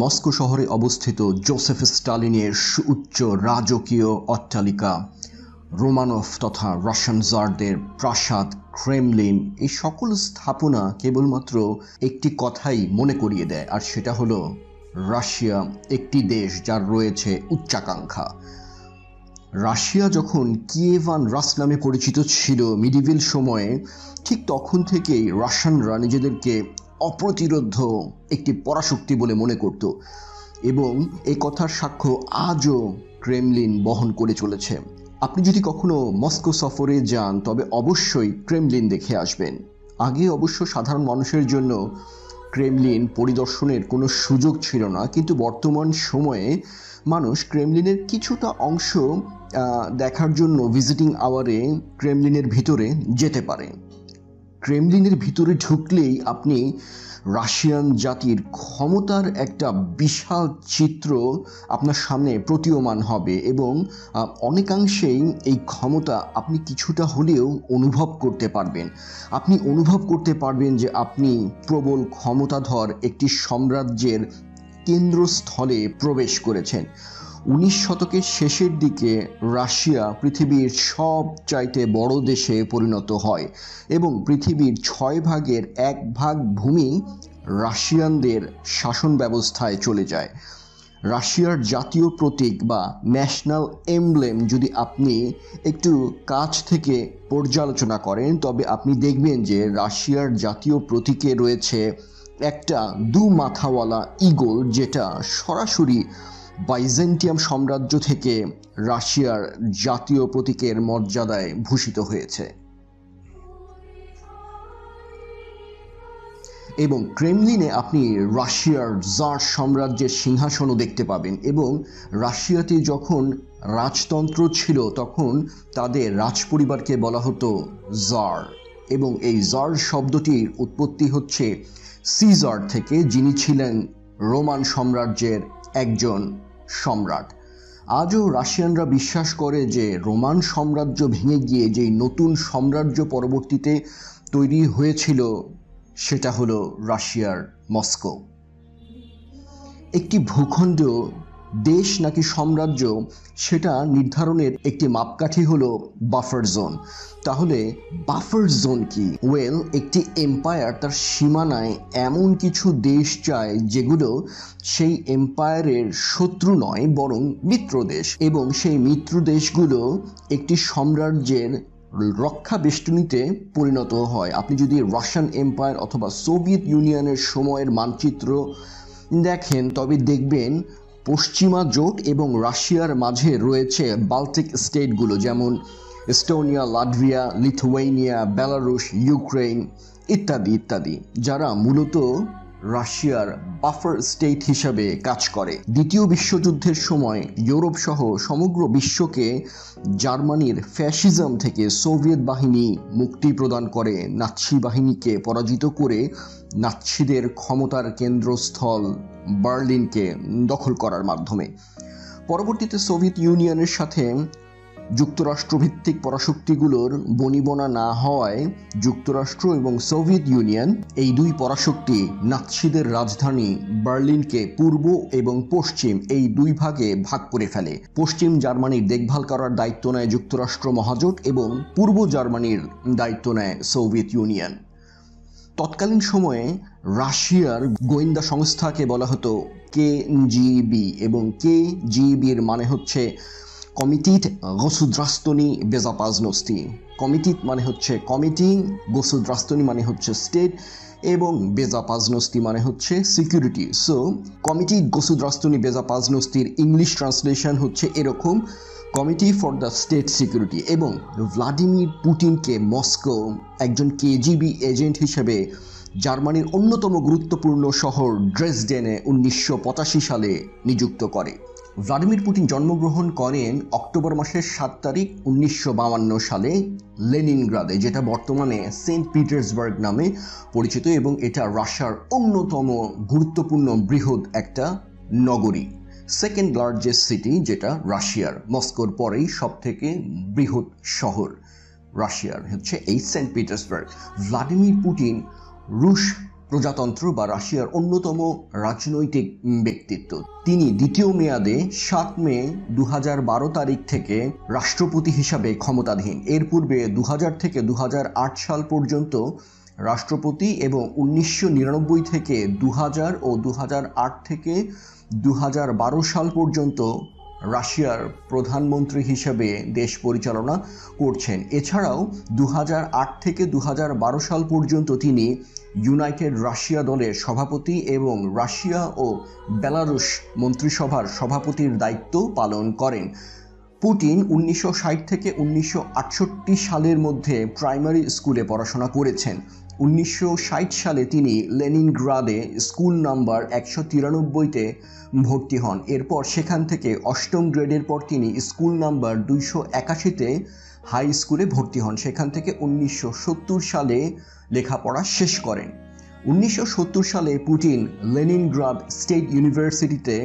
Moscow শহরে অবস্থিত Joseph স্টালিনের সুউচ্চ রাজকীয় অট্টালিকা রোমানফ তথা রাশিয়ান জারদের প্রাসাদ, ক্রেমলিন, এই সকল স্থাপনা কেবলমাত্র একটি কথাই মনে করিয়ে দেয়, আর সেটা হলো, রাশিয়া একটি দেশ যার রয়েছে উচ্চাকাঙ্ক্ষা। রাশিয়া যখন কিয়েভান রাস নামে পরিচিত ছিল মিডিভিল সময়ে, ঠিক তখন থেকেই রাশিয়ানরা নিজেদেরকে অপ্রতিরোধ একটি পরাশক্তি বলে মনে করত এবং এই কথার সাক্ষ্য আজও ক্রেমলিন বহন করে চলেছে। আপনি যদি কখনো মস্কো সফরে যান, তবে অবশ্যই ক্রেমলিন দেখে আসবেন। আগে অবশ্য সাধারণ মানুষের জন্য ক্রেমলিন পরিদর্শনের কোনো সুযোগ ছিল না, কিন্তু বর্তমান সময়ে মানুষ ক্রেমলিনের কিছুটা অংশ দেখার জন্য ভিজিটিং আওয়ারে ক্রেমলিনের ভিতরে যেতে পারে। ক্রেমলিনের ভিতরে ঢুকলেই আপনি রাশিয়ান জাতির ক্ষমতার একটা বিশাল চিত্র আপনার সামনে প্রতীয়মান হবে এবং অনেকাংশেই এই ক্ষমতা আপনি কিছুটা হলেও অনুভব করতে পারবেন। আপনি অনুভব করতে পারবেন যে আপনি প্রবল ক্ষমতাধর একটি সাম্রাজ্যের কেন্দ্রস্থলে প্রবেশ করেছেন। উনিশ শতকের শেষের দিকে রাশিয়া পৃথিবীর সব চাইতে বড় দেশে পরিণত হয় এবং পৃথিবীর ছয় ভাগের এক ভাগ ভূমি রাশিয়ানদের শাসন ব্যবস্থায় চলে যায়। রাশিয়ার জাতীয় প্রতীক বা ন্যাশনাল এমব্লেম যদি আপনি একটু কাছ থেকে পর্যালোচনা করেন, তবে আপনি দেখবেন যে রাশিয়ার জাতীয় প্রতীকে রয়েছে একটা দু মাথাওয়ালা ইগল যেটা সরাসরি বাইজেন্টিয়াম সাম্রাজ্য থেকে রাশিয়ার জাতীয় প্রতীকের মর্যাদায় ভূষিত হয়েছে। এবং ক্রেমলিনে আপনি রাশিয়ার জার সাম্রাজ্যের সিংহাসনও দেখতে পাবেন এবং রাশিয়াতে যখন রাজতন্ত্র ছিল তখন তাদের রাজপরিবারকে বলা হতো জার এবং এই জার শব্দটির উৎপত্তি হচ্ছে সিজার থেকে, যিনি ছিলেন রোমান সাম্রাজ্যের একজন সম্রাট। আজও রাশিয়ানরা বিশ্বাস করে যে রোমান সাম্রাজ্য ভেঙে গিয়ে যেই নতুন সাম্রাজ্য পরবর্তীতে তৈরি হয়েছিল, সেটা হলো রাশিয়ার মস্কো। একটি ভূখণ্ড দেশ নাকি সাম্রাজ্য, সেটা নির্ধারণের একটি মাপকাঠি হলো বাফার জোন তাহলে বাফার জোন কি? ওয়েল একটি এম্পায়ার তার সীমানায় এমন কিছু দেশ চায় যেগুলো সেই এম্পায়ারের শত্রু নয়, বরং মিত্র দেশ। এবং সেই মিত্র দেশগুলো একটি সাম্রাজ্যের রক্ষা বেষ্টনীতে পরিণত হয়। আপনি যদি রাশিয়ান এম্পায়ার অথবা সোভিয়েত ইউনিয়নের সময়ের মানচিত্র দেখেন, তবে দেখবেন পশ্চিমা জোট এবং রাশিয়ার মাঝে রয়েছে বাল্টিক স্টেটগুলো, যেমন Estonia Latvia, Lithuania, Belarus Ukraine ইত্যাদি ইত্যাদি, যারা মূলত রাশিয়ার বাফার স্টেট হিসাবে কাজ করে। দ্বিতীয় বিশ্বযুদ্ধের সময় ইউরোপ সহ সমগ্র বিশ্বকে জার্মানির ফ্যাসিজম থেকে সোভিয়েত বাহিনী মুক্তি প্রদান করে। নাৎসি বাহিনীকে পরাজিত করে নাৎসিদের ক্ষমতার কেন্দ্রস্থল বার্লিনকে দখল করার মাধ্যমে। পরবর্তীতে সোভিয়েত ইউনিয়নের সাথে যুক্তরাষ্ট্রভিত্তিক পরাশক্তিগুলোর বনিবনা না হওয়ায় যুক্তরাষ্ট্র এবং সোভিয়েত ইউনিয়ন এই দুই পরাশক্তি নাৎসিদের রাজধানী বার্লিনকে পূর্ব এবং পশ্চিম এই দুই ভাগে ভাগ করে ফেলে। পশ্চিম জার্মানির দেখভাল করার দায়িত্ব নেয় যুক্তরাষ্ট্র মহাজোট এবং পূর্ব জার্মানির দায়িত্ব নেয় সোভিয়েত ইউনিয়ন। তৎকালীন সময়ে রাশিয়ার গোয়েন্দা সংস্থাকে বলা হতো কে জিবি এবং কে জিবির মানে হচ্ছে কমিটিট গসুদ্রাস্তনি বেজাপাজনস্তি কমিটিট মানে হচ্ছে কমিটি, গোসুদ্রাস্তনি মানে হচ্ছে স্টেট এবং বেজাপাজনস্তি মানে হচ্ছে সিকিউরিটি সো কমিটি গসুদ্রাস্তনি বেজাপাজনস্তির ইংলিশ ট্রান্সলেশন হচ্ছে এরকম, committee for the state security এবং ভ্লাদিমির পুটিনকে মস্কো একজন কেজিবি এজেন্ট হিসেবে জার্মানির অন্যতম গুরুত্বপূর্ণ শহর ড্রেসডেনে উনিশশো পঁচাশি সালে নিযুক্ত করে। ভ্লাদিমির পুতিন জন্মগ্রহণ করেন অক্টোবর মাসের সাত তারিখ উনিশশো সালে লেনিনগ্রাদে, যেটা বর্তমানে সেন্ট পিটার্সবার্গ নামে পরিচিত এবং এটা রাশিয়ার অন্যতম গুরুত্বপূর্ণ বৃহৎ একটা নগরী সেকেন্ড লার্জেস্ট সিটি যেটা রাশিয়ার, মস্কোর পরেই সব থেকে বৃহৎ শহর রাশিয়ার, হচ্ছে এই সেন্ট পিটার্সবার্গ। ভ্লাদিমির পুতিন রুশ প্রজাতন্ত্র বা রাশিয়ার অন্যতম রাজনৈতিক ব্যক্তিত্ব। তিনি দ্বিতীয় মেয়াদে সাত মে দু তারিখ থেকে রাষ্ট্রপতি হিসাবে ক্ষমতাধীন। এর পূর্বে দু হাজার থেকে দু হাজার আট সাল পর্যন্ত রাষ্ট্রপতি এবং উনিশশো নিরানব্বই থেকে দু হাজার ও দু হাজার আট থেকে দু হাজার বারো সাল পর্যন্ত রাশিয়ার প্রধানমন্ত্রী হিসেবে দেশ পরিচালনা করছেন। এছাড়াও দু হাজার আট থেকে দু হাজার বারো সাল পর্যন্ত তিনি ইউনাইটেড রাশিয়া দলের সভাপতি এবং রাশিয়া ও বেলারুশ মন্ত্রিসভার সভাপতির দায়িত্ব পালন করেন। পুতিন উনিশশো থেকে উনিশশো আটষট্টি সালের মধ্যে প্রাইমারি স্কুলে পড়াশোনা করেছেন। উনিশশো ষাট সালে তিনি লেনিনগ্রাদে স্কুল নাম্বার একশো তিরানব্বইতে ভর্তি হন। এরপর সেখান থেকে অষ্টম গ্রেডের পর তিনি স্কুল নাম্বার দুইশো একাশিতে হাই স্কুলে ভর্তি হন। সেখান থেকে উনিশশো সত্তর সালে লেখাপড়া শেষ করেন। উনিশশো সত্তর সালে পুতিন লেনিনগ্রাদ স্টেট ইউনিভার্সিটিতে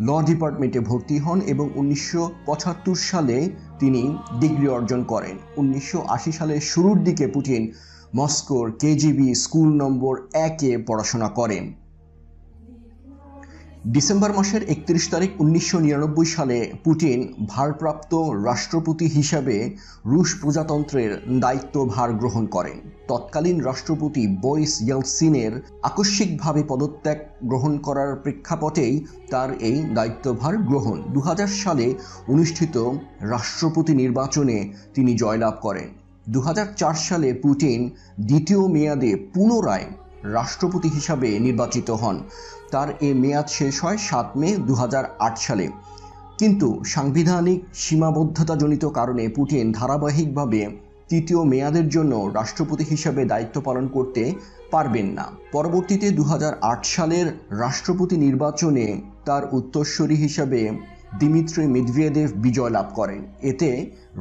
ল ডিপার্টমেন্টে ভর্তি হন এবং উনিশশো পঁচাত্তর সালে তিনি ডিগ্রি অর্জন করেন। উনিশশো আশি সালের শুরুর দিকে পুতিন মস্কোর কেজিবি স্কুল নম্বর একে পড়াশোনা করেন। ডিসেম্বর মাসের একত্রিশ তারিখ উনিশশো নিরানব্বই সালে পুতিন ভারপ্রাপ্ত রাষ্ট্রপতি হিসাবে রুশ প্রজাতন্ত্রের দায়িত্বভার গ্রহণ করেন। তৎকালীন রাষ্ট্রপতি বরিস ইয়েলসিনের আকস্মিকভাবে পদত্যাগ গ্রহণ করার প্রেক্ষাপটেই তার এই দায়িত্বভার গ্রহণ। দু হাজার সালে অনুষ্ঠিত রাষ্ট্রপতি নির্বাচনে তিনি জয়লাভ করেন। দু হাজার চার সালে পুতিন দ্বিতীয় মেয়াদে পুনরায় রাষ্ট্রপতি হিসাবে নির্বাচিত হন। তার এ মেয়াদ শেষ হয় সাত মে দু হাজার আট সালে। কিন্তু সাংবিধানিক সীমাবদ্ধতাজনিত কারণে পুতিন ধারাবাহিকভাবে তৃতীয় মেয়াদের জন্য রাষ্ট্রপতি হিসাবে দায়িত্ব পালন করতে পারবেন না। পরবর্তীতে দু হাজার আট সালের রাষ্ট্রপতি নির্বাচনে তার উত্তরসূরি হিসাবে দিমিত্রি মিদভিয়েদেভ বিজয় লাভ করেন। এতে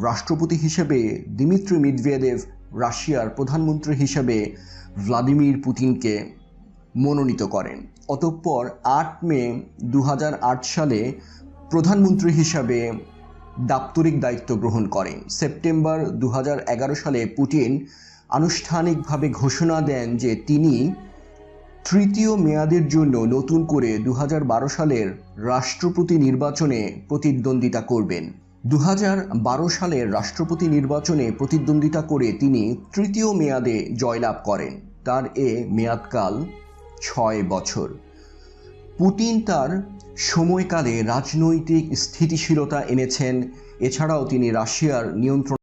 রাষ্ট্রপতি হিসেবে দিমিত্রি মিদভিয়েদেভ রাশিয়ার প্রধানমন্ত্রী হিসাবে ভ্লাদিমির পুতিনকে মনোনীত করেন। অতঃপর আট মে দু হাজার আট সালে প্রধানমন্ত্রী হিসাবে দাপ্তরিক দায়িত্ব গ্রহণ করেন। সেপ্টেম্বর দু হাজার এগারো সালে পুতিন আনুষ্ঠানিকভাবে ঘোষণা দেন যে তিনি তৃতীয় মেয়াদের জন্য নতুন করে দু হাজার বারো সালের রাষ্ট্রপতি নির্বাচনে প্রতিদ্বন্দ্বিতা করবেন। দু হাজার বারো সালের রাষ্ট্রপতি নির্বাচনে প্রতিদ্বন্দ্বিতা করে তিনি তৃতীয় মেয়াদে জয়লাভ করেন। তার এ মেয়াদকাল ছয় বছর। পুতিন তার সময়কালে রাজনৈতিক স্থিতিশীলতা এনেছেন। এছাড়াও তিনি রাশিয়ার নিয়ন্ত্রণ